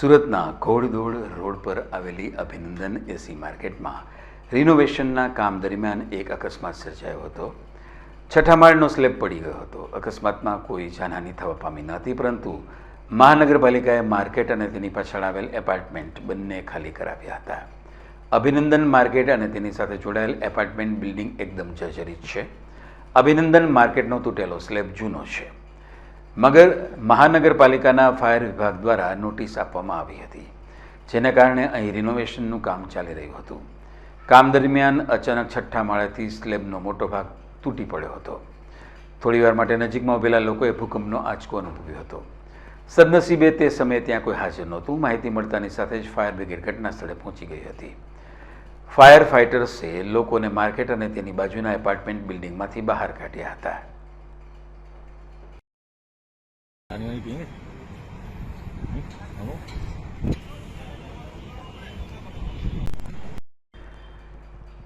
સુરતના ઘોડદોડ રોડ પર આવેલી અભિનંદન એસી માર્કેટમાં રિનોવેશનના કામ દરમિયાન એક અકસ્માત સર્જાયો હતો. છઠ્ઠા માળનો સ્લેબ પડી ગયો હતો. અકસ્માતમાં કોઈ જાનહાની થવા પામી ન હતી પરંતુ મહાનગરપાલિકાએ માર્કેટ અને તેની પાછળ આવેલ એપાર્ટમેન્ટ બંને ખાલી કરાવ્યા હતા. અભિનંદન માર્કેટ અને તેની સાથે જોડાયેલ એપાર્ટમેન્ટ બિલ્ડિંગ એકદમ જર્જરિત છે. અભિનંદન માર્કેટનો તૂટેલો સ્લેબ જૂનો છે. મગર મહાનગરપાલિકાના ફાયર વિભાગ દ્વારા નોટિસ આપવામાં આવી હતી, જેને કારણે અહીં રિનોવેશનનું કામ ચાલી રહ્યું હતું. કામ દરમિયાન અચાનક છઠ્ઠા માળેથી સ્લેબનો મોટો ભાગ તૂટી પડ્યો હતો. થોડીવાર માટે નજીકમાં ઉભેલા લોકોએ ભૂકંપનો આંચકો અનુભવ્યો હતો. સદનસીબે તે સમયે ત્યાં કોઈ હાજર નહોતું. માહિતી મળતાની સાથે જ ફાયર બ્રિગેડ ઘટના સ્થળે પહોંચી ગઈ હતી. ફાયર ફાઇટર્સે લોકોને માર્કેટ અને તેની બાજુના એપાર્ટમેન્ટ બિલ્ડિંગમાંથી બહાર કાઢ્યા હતા. 哪里边的？嗯，哪个？